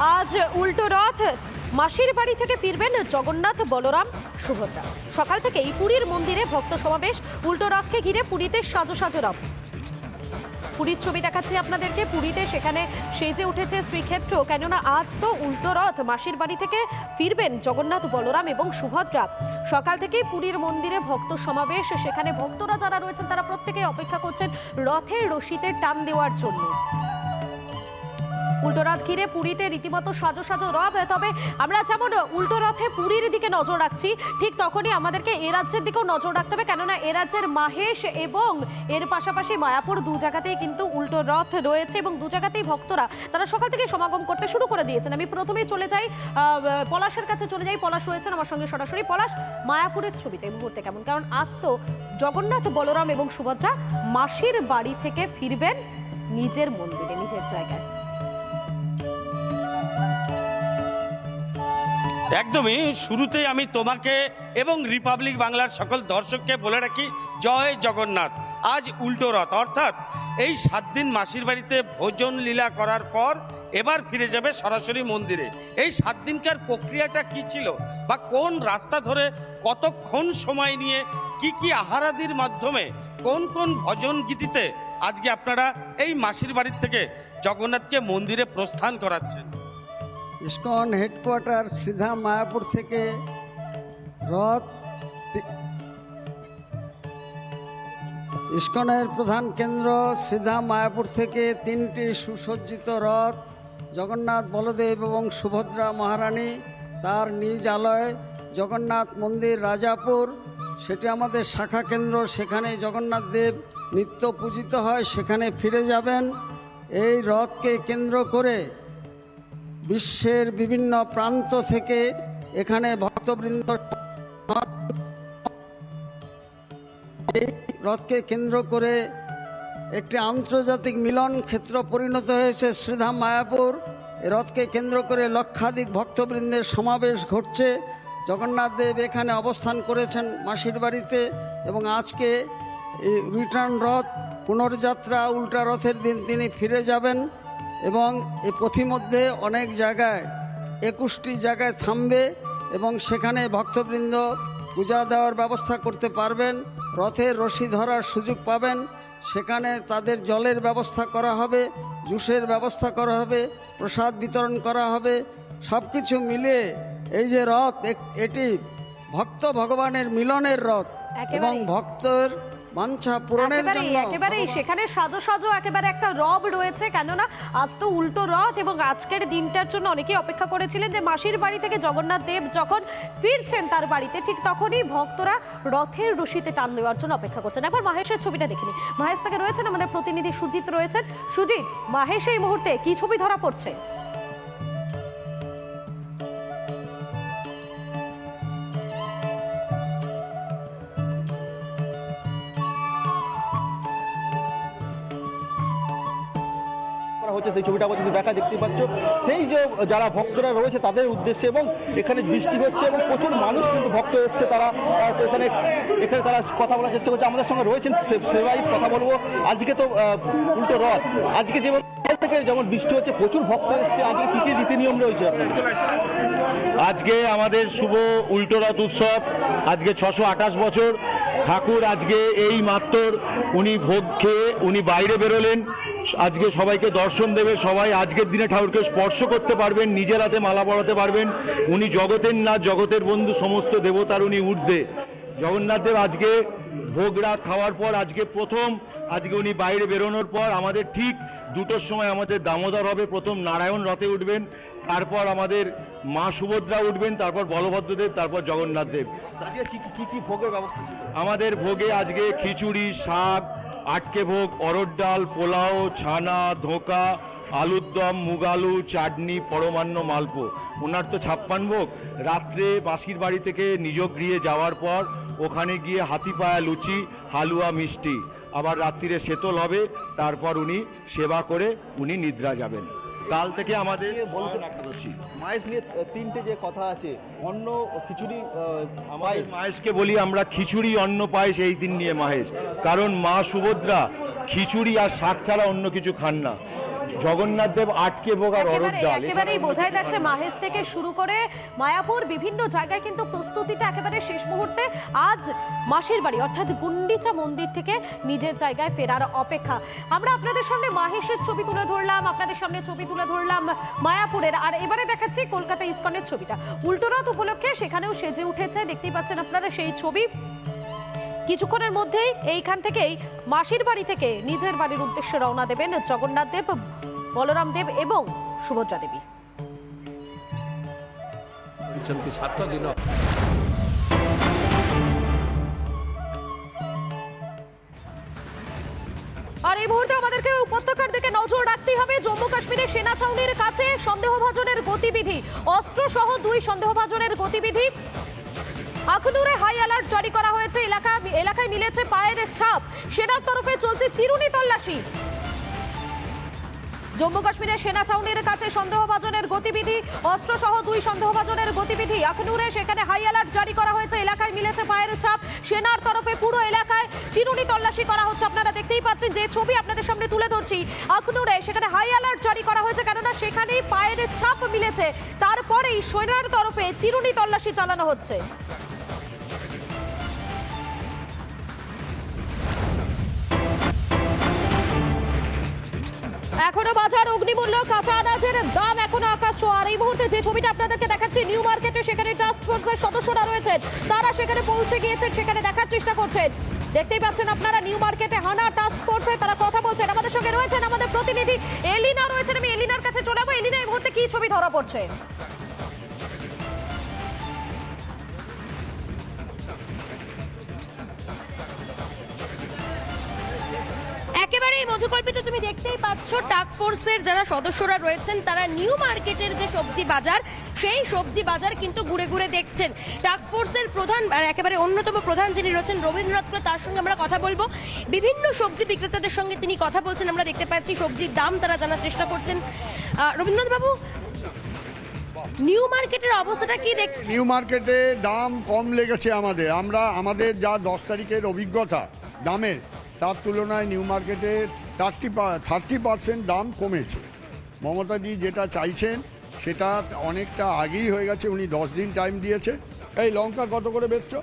আজ উল্টো রথ। মাসির বাড়ি থেকে ফিরবেন জগন্নাথ বলরাম সুভদ্রা। সকাল থেকেই পুরীর মন্দিরে ভক্ত সমাবেশ। উল্টো রথকে ঘিরে পুরীতে সাজো সাজো রথ পুরীর ছবি দেখাচ্ছি আপনাদেরকে। পুরীতে সেখানে সেজে উঠেছে শ্রীক্ষেত্র। কেননা আজ তো উল্টো রথ। মাসির বাড়ি থেকে ফিরবেন জগন্নাথ বলরাম এবং সুভদ্রা। সকাল থেকেই পুরীর মন্দিরে ভক্ত সমাবেশ। সেখানে ভক্তরা যারা রয়েছেন, তারা প্রত্যেকেই অপেক্ষা করছেন রথের রশিতে টান দেওয়ার জন্য। উল্টো রথ ঘিরে পুরীতে রীতিমতো সাজো সাজো রথ তবে আমরা যেমন উল্টো রথে পুরীর দিকে নজর রাখছি, ঠিক তখনই আমাদেরকে এ রাজ্যের দিকেও নজর রাখতে হবে। কেননা এ রাজ্যের মাহেশ এবং এর পাশাপাশি মায়াপুর দু জায়গাতেই কিন্তু উল্টো রথ রয়েছে এবং দু জায়গাতেই ভক্তরা তারা সকাল থেকে সমাগম করতে শুরু করে দিয়েছেন। আমি প্রথমেই চলে যাই পলাশের কাছে চলে যাই। পলাশ রয়েছেন আমার সঙ্গে সরাসরি। পলাশ, মায়াপুরের ছবিটা এই মুহূর্তে কেমন? কারণ আজ তো জগন্নাথ, বলরাম এবং সুভদ্রা মাসির বাড়ি থেকে ফিরবেন নিজের মন্দিরে, নিজের জায়গায়। একদমই, শুরুতেই আমি তোমাকে এবং রিপাবলিক বাংলার সকল দর্শককে বলে রাখি, জয় জগন্নাথ। আজ উল্টো রথ, অর্থাৎ এই সাত দিন মাসির বাড়িতে ভোজন লীলা করার পর এবার ফিরে যাবে সরাসরি মন্দিরে। এই সাত দিনকার প্রক্রিয়াটা কি ছিল বা কোন রাস্তা ধরে কতক্ষণ সময় নিয়ে কি কি আহারাদির মাধ্যমে কোন কোন ভজন গীতিতে আজকে আপনারা এই মাসির বাড়ির থেকে জগন্নাথকে মন্দিরে প্রস্থান করাচ্ছেন? ইস্কন হেডকোয়ার্টার সিধা মায়াপুর থেকে রথ ইস্কনের প্রধান কেন্দ্র সিধা মায়াপুর থেকে তিনটি সুসজ্জিত রথ, জগন্নাথ বলদেব এবং সুভদ্রা মহারানী, তার নিজ আলয়, জগন্নাথ মন্দির রাজাপুর। সেটি আমাদের শাখা কেন্দ্র, সেখানে জগন্নাথ দেব নিত্য পূজিত হয়, সেখানে ফিরে যাবেন। এই রথকে কেন্দ্র করে বিশ্বের বিভিন্ন প্রান্ত থেকে এখানে ভক্তবৃন্দ রথকে কেন্দ্র করে একটি আন্তর্জাতিক মিলন ক্ষেত্র পরিণত হয়েছে শ্রীধাম মায়াপুর। রথকে কেন্দ্র করে লক্ষাধিক ভক্তবৃন্দের সমাবেশ ঘটছে। জগন্নাথ দেব এখানে অবস্থান করেছেন মাসির বাড়িতে এবং আজকে রিটার্ন রথ, পুনর্যাত্রা, উল্টা রথের দিন তিনি ফিরে যাবেন। এবং এই পথিমধ্যে অনেক জায়গায় একুশটি জায়গায় থামবে এবং সেখানে ভক্তবৃন্দ পূজা দেওয়ার ব্যবস্থা করতে পারবেন রথের রশি ধরার সুযোগ পাবেন সেখানে তাদের জলের ব্যবস্থা করা হবে জুসের ব্যবস্থা করা হবে প্রসাদ বিতরণ করা হবে সব কিছু মিলিয়ে এই যে রথ এটি ভক্ত ভগবানের মিলনের রথ এবং ভক্তের বাঞ্ছা পূরণের জন্য। একেবারেই। সেখানে সাজো সাজো একেবারে একটা রব রয়েছে কেননা আজ তো উল্টো রথ এবং আজকের দিনটার জন্য অনেকেই অপেক্ষা করেছিলেন যে মাসির বাড়ি থেকে জগন্নাথ দেব যখন ফিরছেন তার বাড়িতে ঠিক তখনই ভক্তরা রথের রশিতে টান দেওয়ার জন্য অপেক্ষা করছেন। একবার মাহেশের ছবিটা দেখিনি মাহেশ থেকে রয়েছেন আমাদের প্রতিনিধি সুজিত রয়েছেন। সুজিত মাহেশ এই মুহূর্তে কি ছবি ধরা পড়ছে? হচ্ছে, সেই ছবিটা কিন্তু দেখা দেখতে পাচ্ছ। সেই যে, যারা ভক্তরা রয়েছে, তাদের উদ্দেশ্যে এবং এখানে বৃষ্টি হচ্ছে এবং প্রচুর মানুষ কিন্তু ভক্ত এসছে, তারা এখানে এখানে তারা কথা বলার চেষ্টা করছে। আমাদের সঙ্গে রয়েছেন সেবাই, কথা বলব। আজকে তো উল্টো রথ। আজকে যেমন থেকে যেমন বৃষ্টি হচ্ছে, প্রচুর ভক্ত এসছে। আজকে কি কি রীতি নিয়ম রয়েছে আজকে আমাদের শুভ উল্টো রথ উৎসব। আজকে ছশো আঠাশ বছর। ঠাকুর আজকে এই মাত্র উনি ভোগ খেয়ে উনি বাইরে বেরোলেন। আজকে সবাইকে দর্শন দেবে সবাই। আজকের দিনে ঠাকুরকে স্পর্শ করতে পারবেন, নিজের হাতে মালা পরাতে পারবেন। উনি জগতের না, জগতের বন্ধু সমস্ত দেবতার উনি ঊর্ধ্বে। জগন্নাথদেব আজকে ভোগ রাত খাওয়ার পর আজকে প্রথম, আজকে উনি বাইরে বেরোনোর পর আমাদের ঠিক দুটোর সময় আমাদের দামোদর হবে। প্রথম নারায়ণ রথে উঠবেন। তারপর আমাদের মা সুভদ্রা উঠবেন তারপর বলভদ্রদেব তারপর জগন্নাথ দেব। কি কি- কি কি ভোগের ব্যবস্থা আমাদের ভোগে আজকে খিচুড়ি শাক আটকে ভোগ অরড় ডাল পোলাও ছানা ধোকা আলুর দম মুগালু চাটনি পরমান্ন মালপো। ওনার তো ছাপ্পান ভোগ। রাত্রে বাসির বাড়ি থেকে নিজ গৃহে যাওয়ার পর ওখানে গিয়ে হাতি পায়া লুচি হালুয়া মিষ্টি। আবার রাত্রিরে শীতল হবে তারপর উনি সেবা করে উনি নিদ্রা যাবেন। কাল থেকে আমাদের একাদশী। মায়েস নিয়ে তিনটে যে কথা আছে অন্য খিচুড়ি আমাদের পায়েস। বলি আমরা খিচুড়ি অন্ন পায়েস এই দিন নিয়ে মাহেশ কারণ মা সুভদ্রা খিচুড়ি আর শাক ছাড়া অন্য কিছু খান না। জগন্নাথ দেব আটকে ভোগ আর অরূপ একেবারে ডাল একেবারেই বোঝাই যাচ্ছে মাহেশ থেকে শুরু করে মায়াপুর বিভিন্ন জায়গায় কিন্তু প্রস্তুতিটা একেবারে শেষ মুহূর্তে আজ মাসির বাড়ি অর্থাৎ গুন্ডিচা মন্দির থেকে নিজের জায়গায় ফেরার অপেক্ষা। আমরা আপনাদের সামনে মাহেশের ছবি তুলে ধরলাম আপনাদের সামনে ছবি তুলে ধরলাম মায়াপুরের। আর এবারে দেখাচ্ছি কলকাতা ইস্কনের ছবিটা। উল্টোরথ উপলক্ষে সেখানেও সেজে উঠেছে দেখতেই পাচ্ছেন আপনারা সেই ছবি। কিছুক্ষণের মধ্যেই এইখান থেকেই মাসির বাড়ি থেকে নিজের বাড়ির উদ্দেশ্যে রওনা দেবেন জগন্নাথ দেব বলরাম দেব এবং সুভদ্রা দেবী। আর এই মুহূর্তে আমাদেরকে উপত্যকার দিকে নজর রাখতে হবে। জম্মু কাশ্মীরে সেনা ছাউনির কাছে সন্দেহভাজনের গতিবিধি। অস্ত্র সহ দুই সন্দেহভাজনের গতিবিধি। আখনুরে হাই অ্যালার্ট জারি করা হয়েছে। এলাকা এলাকায় মিলেছে পায়ের ছাপ। সেনার তরফে চলছে চিরুনি তল্লাশি। জম্মু কাশ্মীরের সেনা ছাউনির কাছে সন্দেহভাজনের গতিবিধি অস্ত্র সহ দুই সন্দেহভাজনের গতিবিধি আখনুরে। সেখানে হাই অ্যালার্ট জারি করা হয়েছে। এলাকায় মিলেছে পায়ের ছাপ। সেনার তরফে পুরো এলাকায় চিরুনি তল্লাশি করা হচ্ছে। আপনারা দেখতেই পাচ্ছেন যে ছবি আপনাদের সামনে তুলে ধরছি। আখনুরে, সেখানে হাই অ্যালার্ট জারি করা হয়েছে কেননা সেখানেই পায়ের ছাপ মিলেছে। তারপরেই সেনার তরফে চিরুনি তল্লাশি চালানো হচ্ছে। এখনও বাজার অগ্নিমূল্য কাঁচা আনাজের দাম এখনও আকাশ। আর এই মুহূর্তে যে ছবিটা আপনাদেরকে দেখাচ্ছি, নিউ মার্কেটে সেখানে টাস্ক ফোর্সের সদস্যরা রয়েছেন। তারা সেখানে পৌঁছে গিয়েছেন, সেখানে দেখার চেষ্টা করছেন। দেখতেই পাচ্ছেন আপনারা নিউ মার্কেটে হানা টাস্ক ফোর্সে তারা কথা বলছেন। আমাদের সঙ্গে রয়েছেন আমাদের প্রতিনিধি এলিনা রয়েছেন। আমি এলিনার কাছে চলে যাব। এলিনা, এই মুহূর্তে কি ছবি ধরা পড়ছে? একেবারেই মধুকল্পিত তুমি দেখতেই পাচ্ছ টাস্ক ফোর্সের যারা সদস্যরা রয়েছেন, তারা নিউ মার্কেটের যে সবজি বাজার, সেই সবজি বাজার কিন্তু ঘুরে ঘুরে দেখছেন। টাস্ক ফোর্সের প্রধান একেবারে অন্যতম প্রধান যিনি রয়েছেন, রবীন্দ্রনাথ করে তার সঙ্গে আমরা কথা বলব। বিভিন্ন সবজি বিক্রেতাদের সঙ্গে তিনি কথা বলছেন, আমরা দেখতে পাচ্ছি সবজির দাম তারা জানার চেষ্টা করছেন। রবীন্দ্রনাথ বাবু নিউ মার্কেটের অবস্থাটা কি দেখছেন নিউ মার্কেটে দাম কম লেগেছে আমাদের। আমরা, আমাদের যা দশ তারিখের অভিজ্ঞতা দামের তার তুলনায় নিউ মার্কেটে থার্টি থার্টি পার্সেন্ট দাম কমেছে। মমতাদি যেটা চাইছেন সেটা অনেকটা আগেই হয়ে গেছে উনি দশ দিন টাইম দিয়েছে। এই লঙ্কা কত করে বেচছো?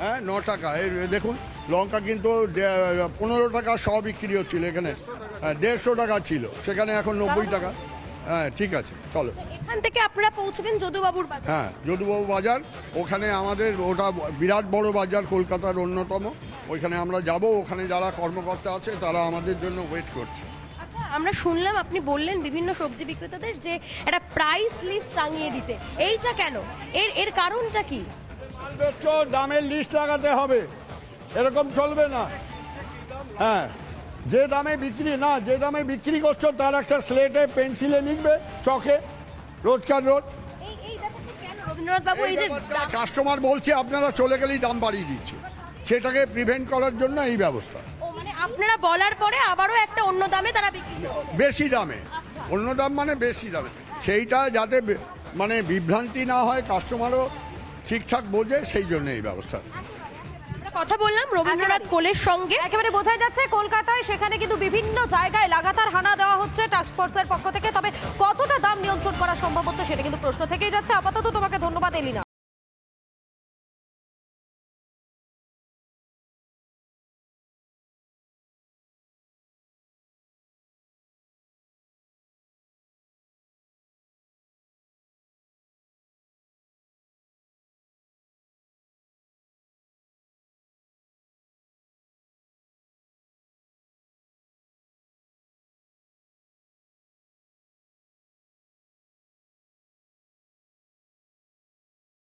হ্যাঁ ন টাকা। এই দেখুন লঙ্কা কিন্তু পনেরো টাকা শ বিক্রি হচ্ছিল এখানে। হ্যাঁ, দেড়শো টাকা ছিল সেখানে এখন নব্বই টাকা। হ্যাঁ ঠিক আছে চলো। এখান থেকে আপনারা পৌঁছবেন যদুবাবুর বাজার। হ্যাঁ যদুবাবু বাজার ওখানে আমাদের ওটা বিরাট বড় বাজার কলকাতার অন্যতম। ওইখানে আমরা যাব ওখানে যারা কর্মকর্তা আছে তারা আমাদের জন্য ওয়েট করছে। আচ্ছা আমরা শুনলাম আপনি বললেন বিভিন্ন সবজি বিক্রেতাদের যে একটা প্রাইস লিস্ট টাঙিয়ে দিতে। এইটা কেন? এর এর কারণটা কি? মাল বেচছো দামের লিস্ট লাগাতে হবে। এরকম চলবে না। হ্যাঁ যে দামে বিক্রি না যে দামে বিক্রি করছ তার একটা স্লেটে পেন্সিলে লিখবে চকে রোজকার রোজ। কাস্টমার বলছে আপনারা চলে গেলেই দাম বাড়িয়ে দিচ্ছে। সেটাকে প্রিভেন্ট করার জন্য এই ব্যবস্থা। ও মানে আপনারা বলার পরে আবারও একটা অন্য দামে তারা বিক্রি। বেশি দামে। অন্য দাম মানে বেশি দামে। সেইটা যাতে বে- মানে বিভ্রান্তি না হয় কাস্টমারও ঠিকঠাক বোঝে সেই জন্য এই ব্যবস্থা। আমরা কথা বললাম রবীন্দ্রনাথ কোলের সঙ্গে। একেবারে বোঝাই যাচ্ছে কলকাতায় সেখানে কিন্তু বিভিন্ন জায়গায় লাগাতার হানা দেওয়া হচ্ছে টাস্ক ফোর্সের পক্ষ থেকে। তবে কতটা দাম নিয়ন্ত্রণ করা সম্ভব হচ্ছে সেটা কিন্তু প্রশ্ন থেকেই যাচ্ছে। আপাতত তোমাকে ধন্যবাদ এলিনা।